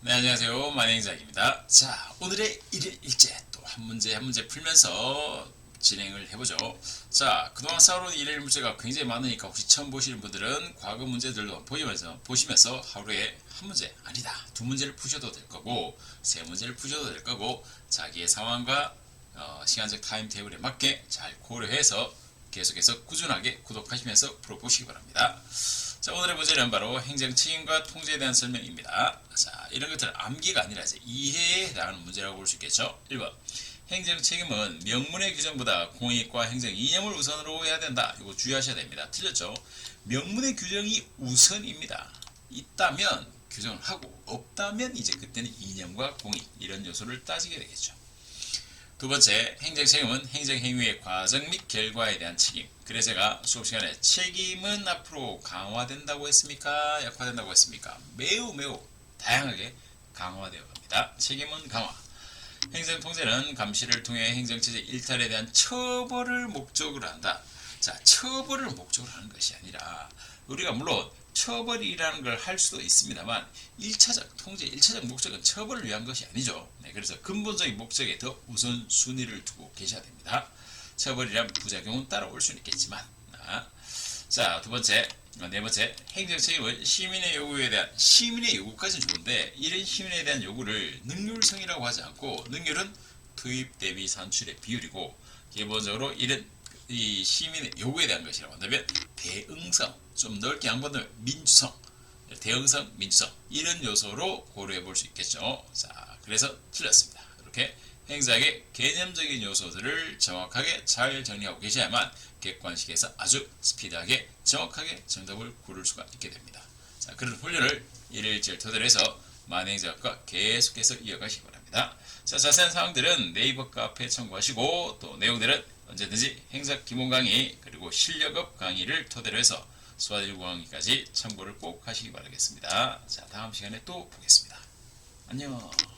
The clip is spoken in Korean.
네, 안녕하세요. 만행작입니다. 자, 오늘의 일일 일제 또 한 문제 한 문제 풀면서 진행을 해보죠. 자, 그동안 쌓아놓은 일일 문제가 굉장히 많으니까 혹시 처음 보시는 분들은 과거 문제들도 보시면서, 보시면서 하루에 한 문제, 아니다. 두 문제를 푸셔도 될 거고, 세 문제를 푸셔도 될 거고, 자기의 상황과 어, 시간적 타임 테이블에 맞게 잘 고려해서 계속해서 꾸준하게 구독하시면서 풀어보시기 바랍니다. 자, 오늘의 문제는 바로 행정 책임과 통제에 대한 설명입니다. 자, 이런 것들 암기가 아니라 이제 이해에 해당하는 문제라고 볼 수 있겠죠. 1번. 행정 책임은 명문의 규정보다 공익과 행정 이념을 우선으로 해야 된다. 이거 주의하셔야 됩니다. 틀렸죠? 명문의 규정이 우선입니다. 있다면 규정을 하고 없다면 이제 그때는 이념과 공익 이런 요소를 따지게 되겠죠. 두 번째, 행정 책임은 행정 행위의 과정 및 결과에 대한 책임. 그래서 제가 수업 시간에 책임은 앞으로 강화된다고 했습니까? 약화된다고 했습니까? 매우 매우 다양하게 강화되어 갑니다. 책임은 강화. 행정 통제는 감시를 통해 행정체제 일탈에 대한 처벌을 목적으로 한다. 자, 처벌을 목적으로 하는 것이 아니라 우리가 물론 처벌이라는 걸 할 수도 있습니다만 1차적 통제 1차적 목적은 처벌을 위한 것이 아니죠. 네, 그래서 근본적인 목적에 더 우선 순위를 두고 계셔야 됩니다. 처벌이란 부작용은 따라올 수는 있겠지만 아, 자, 두 번째, 어, 네 번째, 행정 책임은 시민의 요구에 대한 시민의 요구까지는 좋은데 이런 시민에 대한 요구를 능률성이라고 하지 않고 능률은 투입 대비 산출의 비율이고 기본적으로 이런 이 시민의 요구에 대한 것이라고 한다면 대응성, 좀 넓게 양보하면 민주성, 대응성, 민주성 이런 요소로 고려해 볼 수 있겠죠. 자, 그래서 틀렸습니다. 이렇게 행사의 개념적인 요소들을 정확하게 잘 정리하고 계셔야만 객관식에서 아주 스피드하게 정확하게 정답을 고를 수가 있게 됩니다. 자, 그런 훈련을 일일절 토대로 해서 만행작과 계속해서 이어가시기 바랍니다. 자, 자세한 사항들은 네이버 카페에 참고하시고 또 내용들은 언제든지 행사 기본 강의 그리고 실력업 강의를 토대로 해서 수화대교 강의까지 참고를 꼭 하시기 바라겠습니다. 자, 다음 시간에 또 보겠습니다. 안녕.